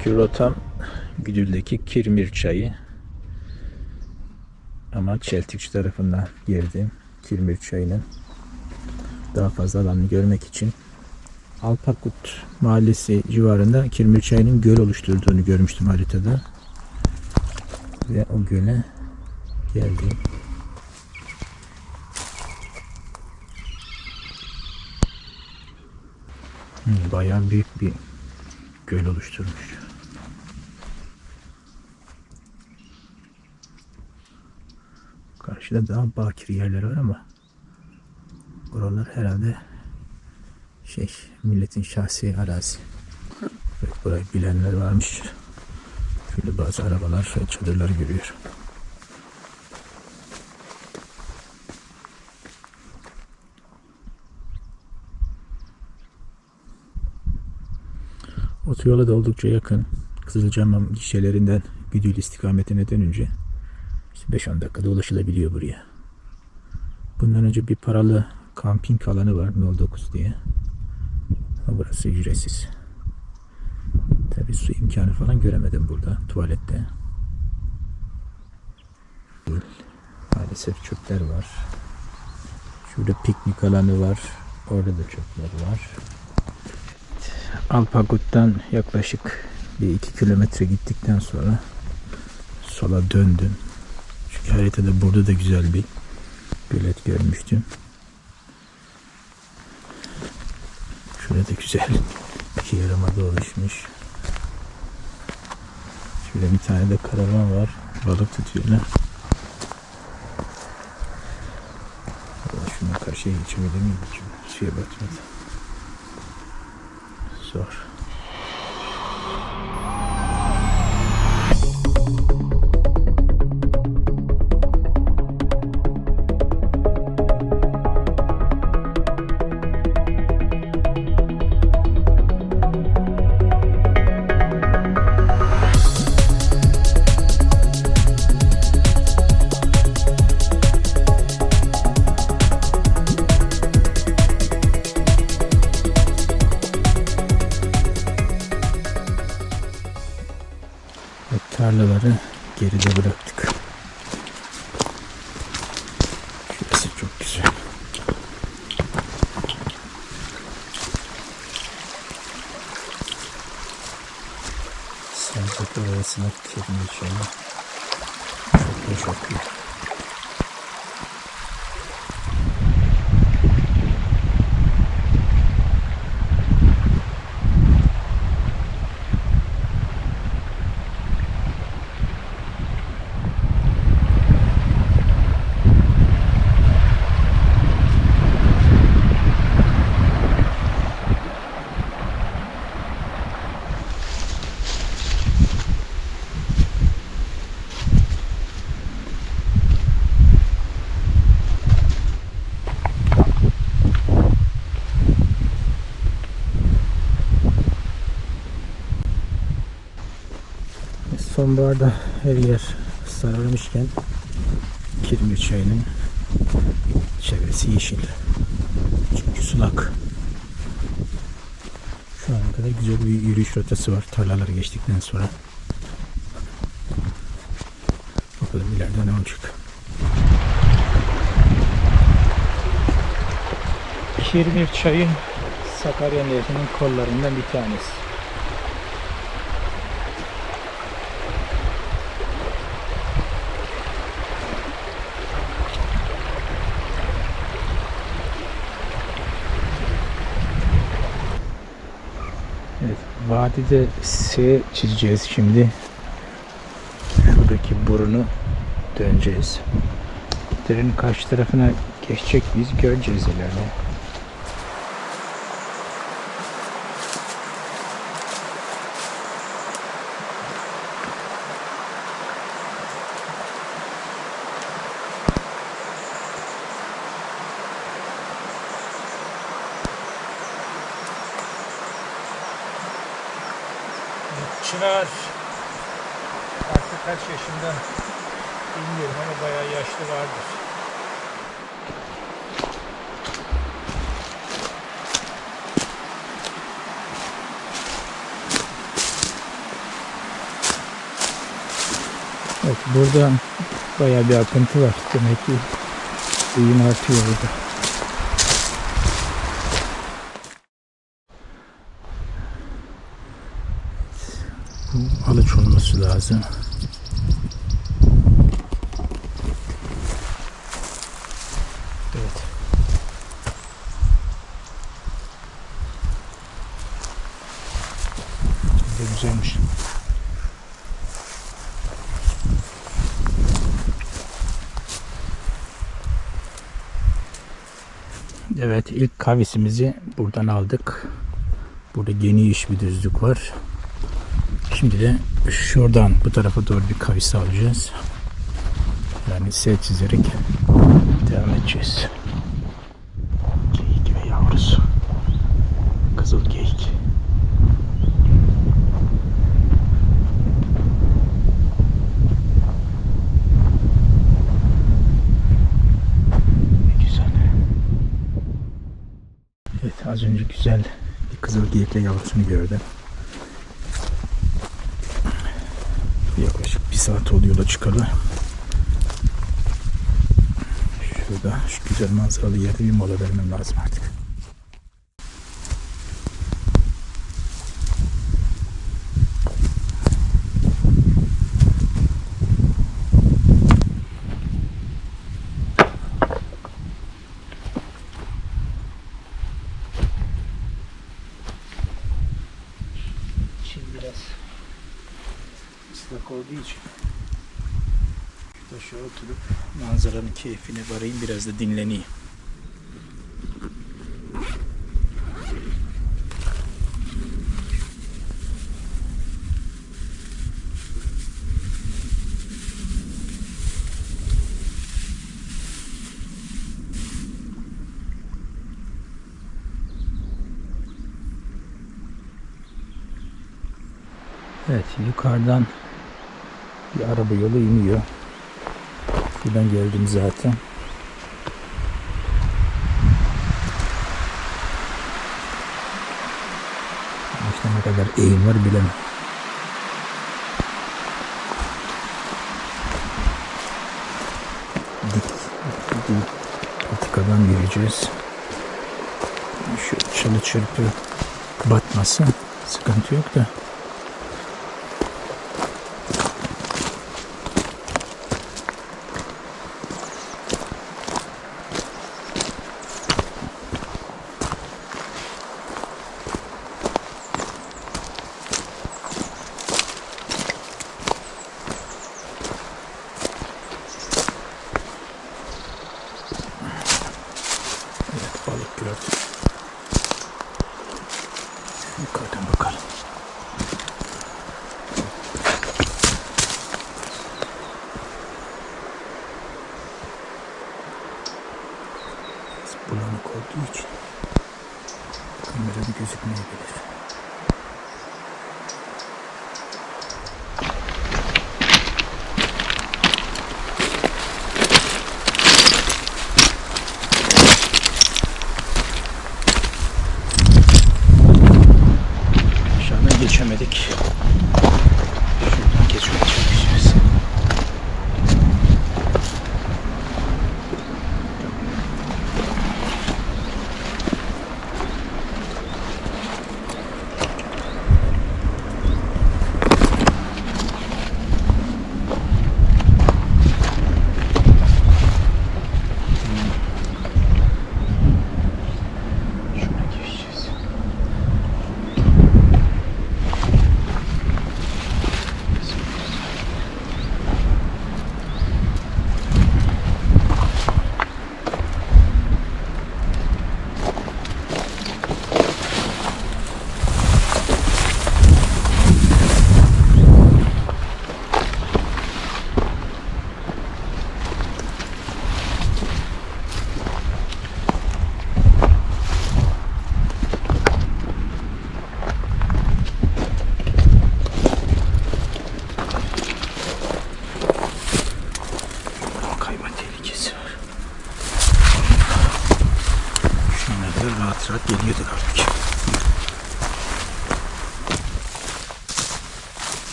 Bugünkü rotam Güdül'deki Kirmir Çayı. Ama Çeltikçi tarafından girdim. Kirmir Çayı'nın daha fazla alanını görmek için Alpakut mahallesi civarında Kirmir Çayı'nın göl oluşturduğunu görmüştüm haritada. Ve o göle geldim. Hmm, Bayağı büyük bir göl oluşturmuş. Karşıda daha bakir yerler var ama buralar herhalde şey milletin şahsi arazi. Evet, burayı bilenler varmış. Şöyle bazı arabalar ve çadırlar görüyor. Otoyola da oldukça yakın. Kızılcahamam gişelerinden Güdül istikametine dönünce 5-10 dakikada ulaşılabiliyor buraya. Bundan önce bir paralı kamping alanı var 09 diye. Ama burası ücretsiz. Tabi su imkanı falan göremedim burada tuvalette. Maalesef çöpler var. Şurada piknik alanı var. Orada da çöpler var. Alpagut'tan yaklaşık bir iki kilometre gittikten sonra sola döndüm. Haritada burada da güzel bir gölet görmüştüm. Şurada güzel bir yarımada oluşmuş. Şurada bir tane de karavan var. Balık tutuyorlar. Şuna karşıya geçebilir miyim? Suya batmadı. Zor. Sancak arasına kirmiş ama çok da çok Sonbaharda her yer sararmışken Kirmir çayının çevresi yeşil. Çünkü sulak. Şu ana kadar güzel bir yürüyüş rotası var tarlaları geçtikten sonra. Bakalım ileride ne olacak. Kirmir çayı Sakarya Nehri'nin kollarından bir tanesi. Evet, vadide S çizeceğiz şimdi. Şuradaki burunu döneceğiz. Trenin karşı tarafına geçecek biz göreceğiz ileride. Çınar artık kaç yaşında bilmiyorum ama bayağı yaşlı vardır. Burada bayağı bir akıntı var. Demek ki suyun artıyor burada. Bu alıç olması lazım. Evet. Çok güzelmiş. Evet ilk kavisimizi buradan aldık. Burada geniş bir düzlük var. Şimdi de şuradan bu tarafa doğru bir kavis alacağız. Yani S çizerek devam edeceğiz. Geyik ve yavrusu. Kızıl geyik. Ne güzel. Evet az önce güzel bir kızıl geyikle yavrusunu gördüm. Yaklaşık bir saat oluyor da çıkalı. Şurada şu güzel manzaralı yerde bir mola vermem lazım artık. Islak olduğu için taşa oturup manzaranın keyfine varayım biraz da dinleneyim. Evet yukarıdan bir araba yolu iniyor. Buradan geldim zaten. İşte ne kadar eğim var bilemem. Dik, dik patikadan gireceğiz. Şu çalı çırpı batmasın. Sıkıntı yok da. Evet balık gördüm. Yukarıdan bakalım. Biraz bulanık olduğu için kamerada gözükmeyebilir.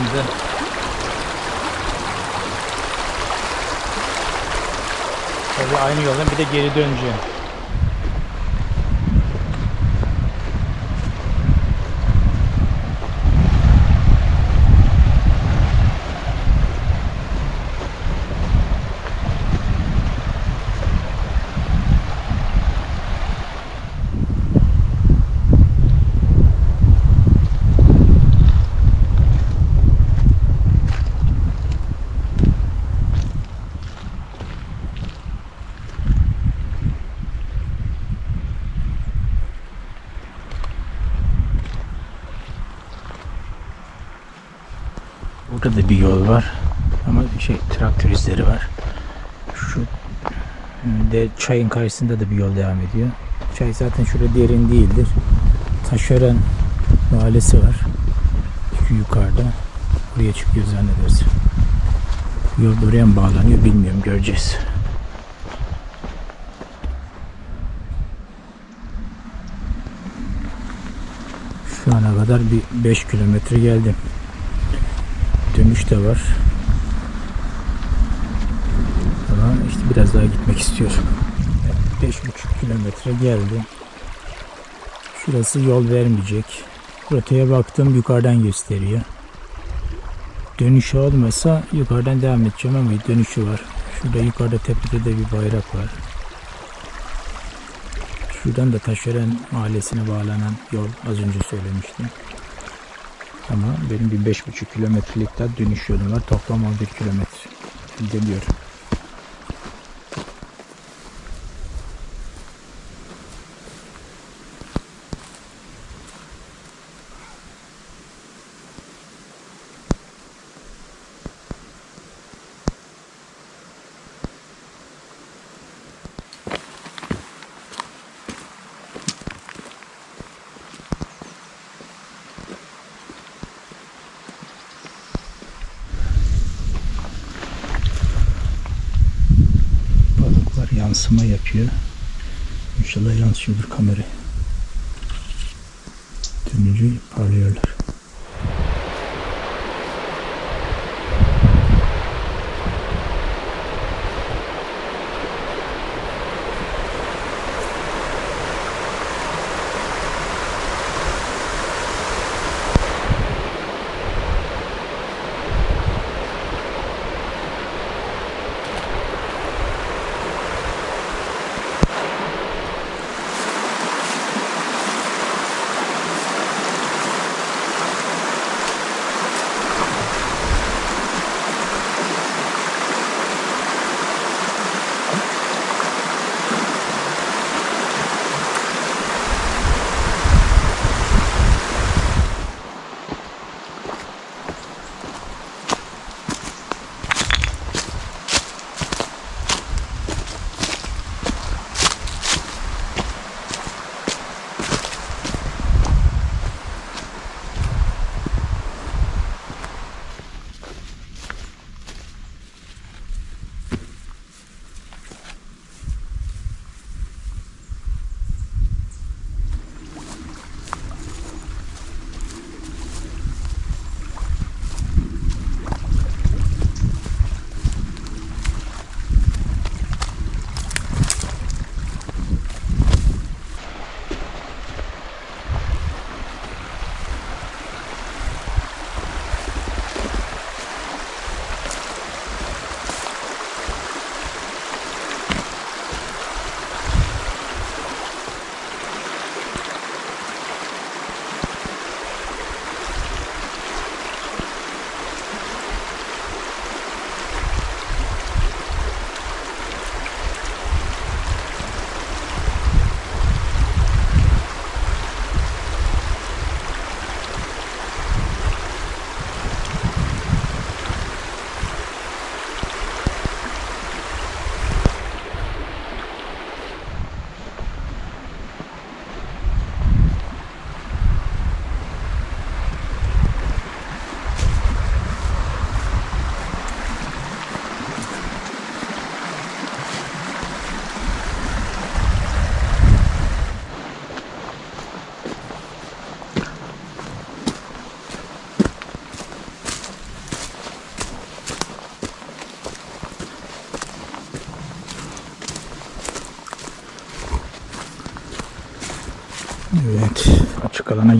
Bulutlandı. Tabii aynı yoldan bir de geri döneceğim. Burada da bir yol var. Ama şey traktör izleri var. Şu de çayın karşısında da bir yol devam ediyor. Çay zaten şurada derin değildir. Taşören mahallesi var. Şu yukarıda. Buraya çıkıyor zannedersin. Yol buraya mı bağlanıyor bilmiyorum göreceğiz. Şu ana kadar bir 5 kilometre geldim. Dönüş de var. Ama işte biraz daha gitmek istiyorum. Evet, 5,5 kilometre geldim. Şurası yol vermeyecek. Rotaya baktım yukarıdan gösteriyor. Dönüşü olmasa yukarıdan devam edeceğim ama dönüşü var. Şurada yukarıda tepede de bir bayrak var. Şuradan da Taşören mahallesine bağlanan yol az önce söylemiştim. Ama benim bir beş buçuk kilometrelik daha dönüş yolum var. Toplam 11 kilometre. Geliyorum. Yansıma yapıyor. İnşallah yansıyordur kameraya.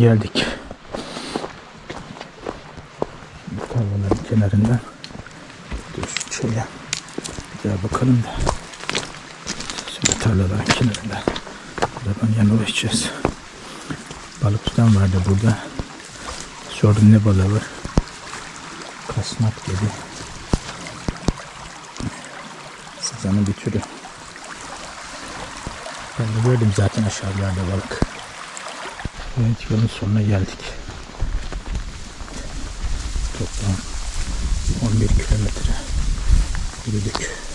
Geldik. Tarlaların kenarından dur şöyle bir daha bakalım da. Şöyle tarlaların kenarından buradan yana ulaşacağız. Balık tutan vardı burada. Sordum ne balığı var. Kasnak dedi. Sazanın bir türü. Ben de gördüm zaten aşağılarda balık. Evet yolun sonuna geldik. Toplam 11 kilometre yürüdük.